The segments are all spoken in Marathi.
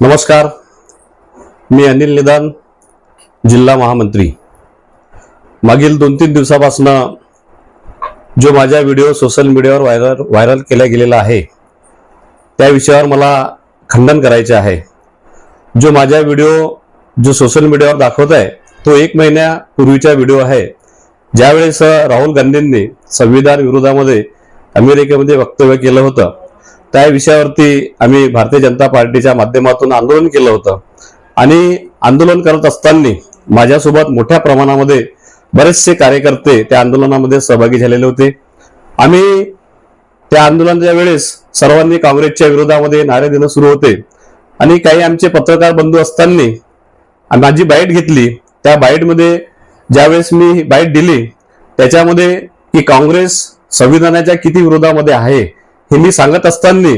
नमस्कार. मी अनिल निदान जिल्हा महामंत्री. मागील दोन तीन दिवसापासून जो माझा व्हिडिओ सोशल मीडियावर व्हायरल व्हायरल केला गेलेला आहे त्या विषयावर मला खंडन करायचे आहे. जो माझा व्हिडिओ जो सोशल मीडियावर दाखवत आहे तो एक महिन्यापूर्वीचा व्हिडिओ आहे. ज्यावेळेस राहुल गांधींनी संविधान विरोधामध्ये अमेरिकेमध्ये वक्तव्य केलं होतं त्या विषयावरती आम्ही भारतीय जनता पार्टीच्या माध्यमातून आंदोलन केलं होतं. आणि आंदोलन करत असताना माझ्यासोबत मोठ्या प्रमाणामध्ये बरेचसे कार्यकर्ते त्या आंदोलनामध्ये सहभागी झालेले होते. आम्ही त्या आंदोलनाच्या वेळेस सर्वांनी काँग्रेसच्या विरोधामध्ये नारे देणं सुरू होते. आणि काही आमचे पत्रकार बंधू असताना माझी बाईट घेतली. त्या बाईटमध्ये ज्यावेळेस मी बाईट दिली त्याच्यामध्ये की काँग्रेस संविधानाच्या किती विरोधामध्ये आहे? हे मी सांगत असताना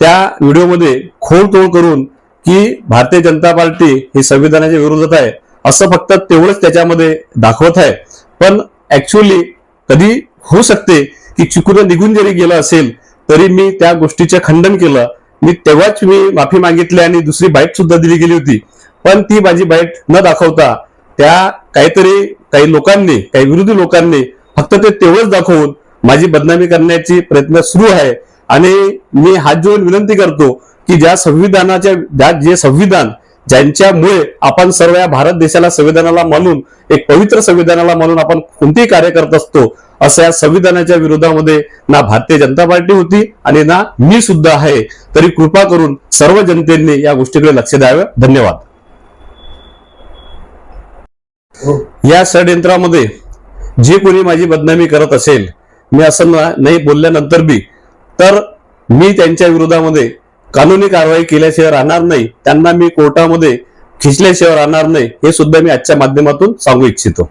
त्या व्हिडिओमध्ये खोडतोड करून की भारतीय जनता पार्टी ही संविधानाच्या विरोधात आहे असं फक्त तेवढंच त्याच्यामध्ये दाखवत आहे. पण ऍक्च्युअली कधी होऊ शकते की चुकून निघून जरी गेलं असेल तरी मी त्या गोष्टीचे खंडन केलं. मी तेव्हाच मी माफी मागितली आणि दुसरी बाईट सुद्धा दिली गेली होती. पण ती माझी बाईट न दाखवता त्या काहीतरी काही लोकांनी काही विरोधी लोकांनी फक्त ते तेवढंच दाखवून माझी बदनामी करण्याची प्रयत्न सुरू आहे. आणि मी हात जोडून विनंती करतो की ज्या संविधानाच्या ज्या जे संविधान ज्यांच्यामुळे आपण सर्व या भारत देशाला संविधानाला मानून एक पवित्र संविधानाला मानून आपण कोणतेही कार्य करत असतो असं या संविधानाच्या विरोधामध्ये ना भारतीय जनता पार्टी होती आणि ना मी सुद्धा आहे. तरी कृपा करून सर्व जनतेने या गोष्टीकडे लक्ष द्यावे. धन्यवाद. या षडयंत्रामध्ये जे कोणी माझी बदनामी करत असेल मी असं ना- नाही बोलल्यानंतर बी तर मी त्यांच्या विरोधामध्ये कानूनी कारवाई केल्याशिवाय राहणार नाही. त्यांना मी कोर्टामध्ये खिचल्याशिवाय राहणार नाही. हे सुद्धा मी आजच्या माध्यमातून सांगू इच्छितो.